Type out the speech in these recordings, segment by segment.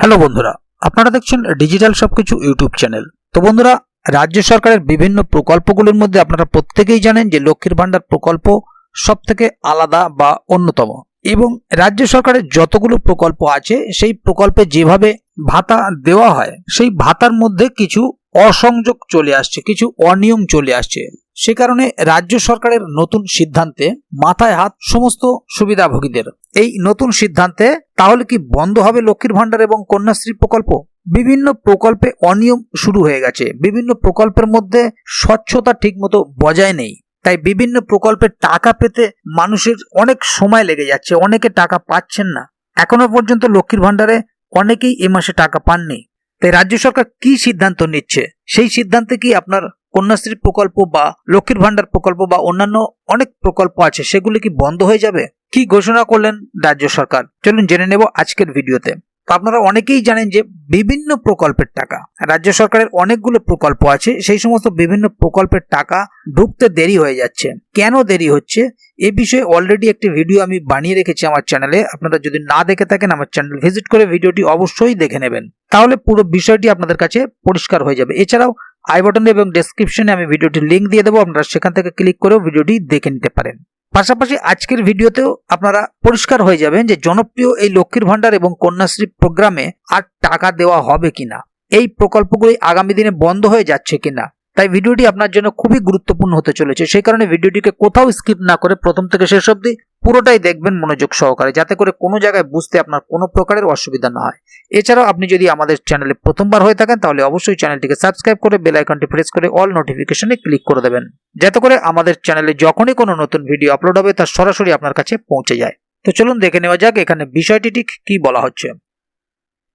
Hello বন্ধুরা, আপনারা দেখছেন ডিজিটাল সবকিছু ইউটিউব চ্যানেল। তো বন্ধুরা, রাজ্য সরকারের বিভিন্ন প্রকল্পগুলির মধ্যে আপনারা প্রত্যেকেই জানেন যে লক্ষ্মীর ভাণ্ডার প্রকল্প সব থেকে আলাদা বা অন্যতম। এবং রাজ্য সরকারের যতগুলো প্রকল্প আছে, সেই প্রকল্পে যেভাবে ভাতা দেওয়া হয়, সেই ভাতার মধ্যে কিছু অসংযোগ চলে আসছে, কিছু অনিয়ম চলে আসছে। সে কারণে রাজ্য সরকারের নতুন সিদ্ধান্তে মাথায় হাত সমস্ত সুবিধাভোগীদের। এই নতুন সিদ্ধান্তে তাহলে কি বন্ধ হবে লক্ষ্মীর ভাণ্ডার এবং কন্যাশ্রী প্রকল্প? বিভিন্ন প্রকল্পে অনিয়ম শুরু হয়ে গেছে। বিভিন্ন প্রকল্পের মধ্যে স্বচ্ছতা ঠিকমতো বজায় নেই। তাই বিভিন্ন প্রকল্পের টাকা পেতে মানুষের অনেক সময় লেগে যাচ্ছে, অনেকে টাকা পাচ্ছেন না। এখনও পর্যন্ত লক্ষ্মীর ভাণ্ডারে অনেকেই এ মাসে টাকা পাননি। তাই রাজ্য সরকার কি সিদ্ধান্ত নিচ্ছে? সেই সিদ্ধান্তে কি আপনার কন্যাশ্রী প্রকল্প বা লক্ষ্মীর ভাণ্ডার প্রকল্প বা অন্যান্য অনেক প্রকল্প আছে, সেগুলি কি বন্ধ হয়ে যাবে? কি ঘোষণা করলেন রাজ্য সরকার? চলুন জেনে নেব আজকের ভিডিওতে। আপনারা অনেকেই জানেন যে বিভিন্ন প্রকল্পের টাকা, রাজ্য সরকারের অনেকগুলো প্রকল্প আছে, সেই সমস্ত বিভিন্ন প্রকল্পের টাকা ঢুকতে দেরি হয়ে যাচ্ছে। কেন দেরি হচ্ছে? এ বিষয়ে অলরেডি একটি ভিডিও আমি বানিয়ে রেখেছি আমার চ্যানেলে আপনারা যদি না দেখে থাকেন আমার চ্যানেল ভিজিট করে ভিডিওটি অবশ্যই দেখে নেবেন। তাহলে পুরো বিষয়টি আপনাদের কাছে পরিষ্কার হয়ে যাবে। এছাড়াও আই বাটনে এবং ডেসক্রিপশনে আমি ভিডিওটির লিঙ্ক দিয়ে দেবো, আপনারা সেখান থেকে ক্লিক করেও ভিডিওটি দেখে নিতে পারেন। পাশাপাশি আজকের ভিডিওতেও আপনারা পরিষ্কার হয়ে যাবেন যে জনপ্রিয় এই লক্ষ্মীর ভাণ্ডার এবং কন্যাশ্রী প্রোগ্রামে আর টাকা দেওয়া হবে কিনা। এই প্রকল্পগুলি আগামী দিনে বন্ধ হয়ে যাচ্ছে কিনা। তাই ভিডিওটি আপনার জন্য খুবই গুরুত্বপূর্ণ হতে চলেছে। সেই কারণে ভিডিওটিকে কোথাও স্কিপ না করে প্রথম থেকে শেষ অবধি পুরোটাই দেখবেন মনোযোগ সহকারে, যাতে করে কোনো জায়গায় বুঝতে আপনার কোনো প্রকারের অসুবিধা না হয়। এছাড়াও আপনি যদি আমাদের চ্যানেলে প্রথমবার হয়ে থাকেন, তাহলে অবশ্যই চ্যানেলটিকে সাবস্ক্রাইব করে বেল আইকনটি প্রেস করে অল নোটিফিকেশনে ক্লিক করে দেবেন। যাতে করে আমাদের চ্যানেলে যখনই কোনো নতুন ভিডিও আপলোড হবে, তা সরাসরি আপনার কাছে পৌঁছে যায়। তো চলুন দেখে নেওয়া যাক এখানে বিষয়টি ঠিক কি বলা হচ্ছে।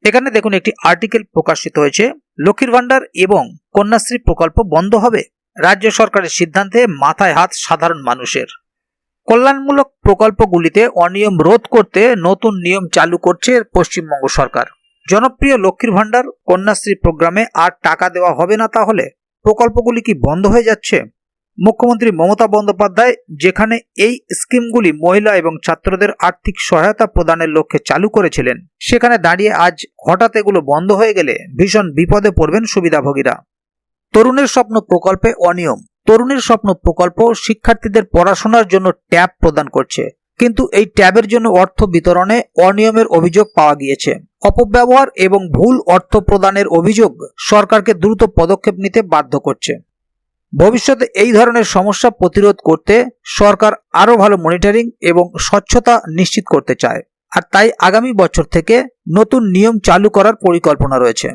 এখানে দেখুন একটি আর্টিকেল প্রকাশিত হয়েছে, লক্ষ্মীর ভাণ্ডার এবং কন্যাশ্রী প্রকল্প বন্ধ হবে? রাজ্য সরকারের সিদ্ধান্তে মাথায় হাত সাধারণ মানুষের। কল্যাণমূলক প্রকল্পগুলিতে অনিয়ম রোধ করতে নতুন নিয়ম চালু করছে পশ্চিমবঙ্গ সরকার। জনপ্রিয় লক্ষ্মীর ভাণ্ডার কন্যাশ্রী প্রোগ্রামে আর টাকা দেওয়া হবে না তাহলে? প্রকল্পগুলি কি বন্ধ হয়ে যাচ্ছে? মুখ্যমন্ত্রী মমতা বন্দ্যোপাধ্যায় যেখানে এই স্কিমগুলি মহিলা এবং ছাত্রদের আর্থিক সহায়তা প্রদানের লক্ষ্যে চালু করেছিলেন, সেখানে দাঁড়িয়ে আজ হঠাৎ এগুলো বন্ধ হয়ে গেলে ভীষণ বিপদে পড়বেন সুবিধাভোগীরা। তরুণের স্বপ্ন প্রকল্পে অনিয়ম তরুণের স্বপ্ন প্রকল্প শিক্ষার্থীদের পড়াশোনার জন্য ট্যাব প্রদান করছে। কিন্তু এই ট্যাবের জন্য অর্থ বিতরণে অনিয়মের অভিযোগ পাওয়া গিয়েছে। অপব্যবহার এবং ভুল অর্থ প্রদানের অভিযোগ সরকারকে দ্রুত পদক্ষেপ নিতে বাধ্য করছে। ভবিষ্যতে এই ধরনের সমস্যা প্রতিরোধ করতে সরকার আরও ভালো মনিটরিং এবং স্বচ্ছতা নিশ্চিত করতে চায়। আর তাই আগামী বছর থেকে নতুন নিয়ম চালু করার পরিকল্পনা রয়েছে।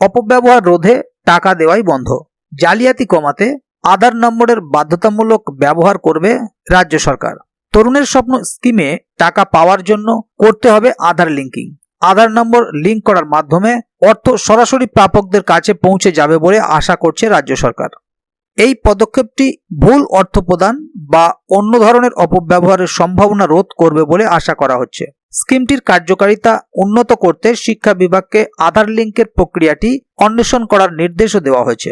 অপব্যবহার রোধে টাকা দেওয়াই বন্ধ। জালিয়াতি কমাতে আধার নম্বরের বাধ্যতামূলক ব্যবহার করবে রাজ্য সরকার। তরুণের স্বপ্ন স্কিমে টাকা পাওয়ার জন্য করতে হবে আধার লিঙ্কিং। আধার নম্বর লিঙ্ক করার মাধ্যমে অর্থ সরাসরি প্রাপকদের কাছে পৌঁছে যাবে বলে আশা করছে রাজ্য সরকার। এই পদক্ষেপটি ভুল অর্থ প্রদান বা অন্য ধরনের অপব্যবহারের সম্ভাবনা রোধ করবে বলে আশা করা হচ্ছে। স্কিমটির কার্যকারিতা উন্নত করতে শিক্ষা বিভাগকে আধার লিঙ্কের প্রক্রিয়াটি অন্বেষণ করার নির্দেশও দেওয়া হয়েছে।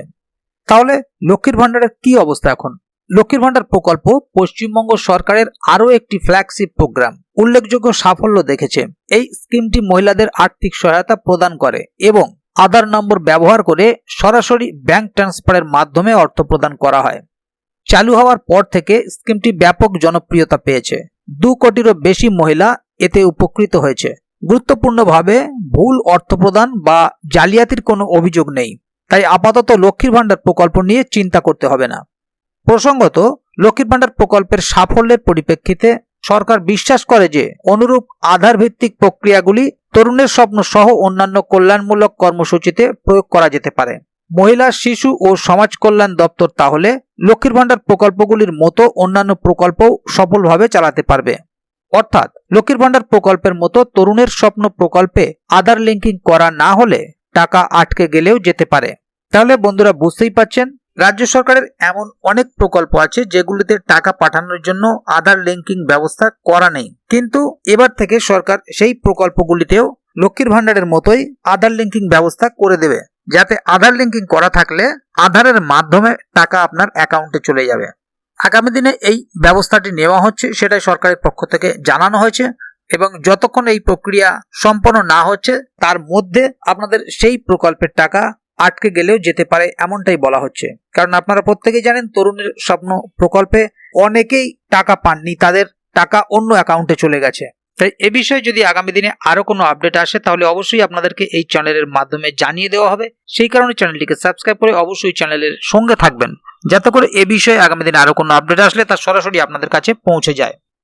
তাহলে লক্ষ্মীর ভাণ্ডারের কি অবস্থা এখন? লক্ষ্মীর ভাণ্ডার প্রকল্প পশ্চিমবঙ্গ সরকারের আরও একটি ফ্ল্যাগশিপ প্রোগ্রাম উল্লেখযোগ্য সাফল্য দেখেছে। এই স্কিমটি মহিলাদের আর্থিক সহায়তা প্রদান করে এবং আধার নম্বর ব্যবহার করে সরাসরি ব্যাংক ট্রান্সফারের মাধ্যমে অর্থ প্রদান করা হয়। চালু হওয়ার পর থেকে স্কিমটি ব্যাপক জনপ্রিয়তা পেয়েছে। দু কোটিরও বেশি মহিলা এতে উপকৃত হয়েছে। গুরুত্বপূর্ণভাবে ভুল অর্থ প্রদান বা জালিয়াতির কোনো অভিযোগ নেই। তাই আপাতত লক্ষ্মীর ভাণ্ডার প্রকল্প নিয়ে চিন্তা করতে হবে না। প্রসঙ্গত, লক্ষ্মীর ভাণ্ডার প্রকল্পের সাফল্যের পরিপ্রেক্ষিতে সরকার বিশ্বাস করে যে অনুরূপ আধার ভিত্তিক প্রক্রিয়াগুলি তরুণের স্বপ্ন সহ অন্যান্য কল্যাণমূলক কর্মসূচিতে প্রয়োগ করা যেতে পারে। মহিলা, শিশু ও সমাজ কল্যাণ দপ্তর তাহলে লক্ষ্মীর ভাণ্ডার প্রকল্পগুলির মতো অন্যান্য প্রকল্পও সফলভাবে চালাতে পারবে। অর্থাৎ, লক্ষ্মীর ভাণ্ডার প্রকল্পের মতো তরুণের স্বপ্ন প্রকল্পে আধার লিঙ্কিং করা না হলে টাকা আটকে গেলেও যেতে পারে। তাহলে বন্ধুরা বুঝতেই পাচ্ছেন রাজ্য সরকারের এমন অনেক প্রকল্প আছে যেগুলিতে টাকা পাঠানোর জন্য আধার লিঙ্কিং ব্যবস্থা করা নেই। কিন্তু এবার থেকে সরকার সেই প্রকল্পগুলিতেও লক্ষ্মীর ভাণ্ডারের মতোই আধার লিঙ্কিং ব্যবস্থা করে দেবে। যাতে আধার লিঙ্কিং করা থাকলে আধারের মাধ্যমে টাকা আপনার অ্যাকাউন্টে চলে যাবে। আগামী দিনে এই ব্যবস্থাটি নেওয়া হচ্ছে সেটাই সরকারের পক্ষ থেকে জানানো হয়েছে এবং যতক্ষণ এই প্রক্রিয়া সম্পন্ন না হচ্ছে, তার মধ্যে আপনাদের সেই প্রকল্পের টাকা আটকে গেলেও যেতে পারে এমনটাই বলা হচ্ছে। কারণ আপনারা প্রত্যেকেই জানেন তরুণের স্বপ্ন প্রকল্পে অনেকেই টাকা পাননি, তাদের টাকা অন্য অ্যাকাউন্টে চলে গেছে। তাই এ বিষয়ে যদি আগামী দিনে আরও কোনো আপডেট আসে, তাহলে অবশ্যই আপনাদেরকে এই চ্যানেলের মাধ্যমে জানিয়ে দেওয়া হবে। সেই কারণে চ্যানেলটিকে সাবস্ক্রাইব করে অবশ্যই চ্যানেলের সঙ্গে থাকবেন, যাতে করে এ বিষয়ে আগামী দিনে আরও কোনো আপডেট আসলে তা সরাসরি আপনাদের কাছে পৌঁছে যায়।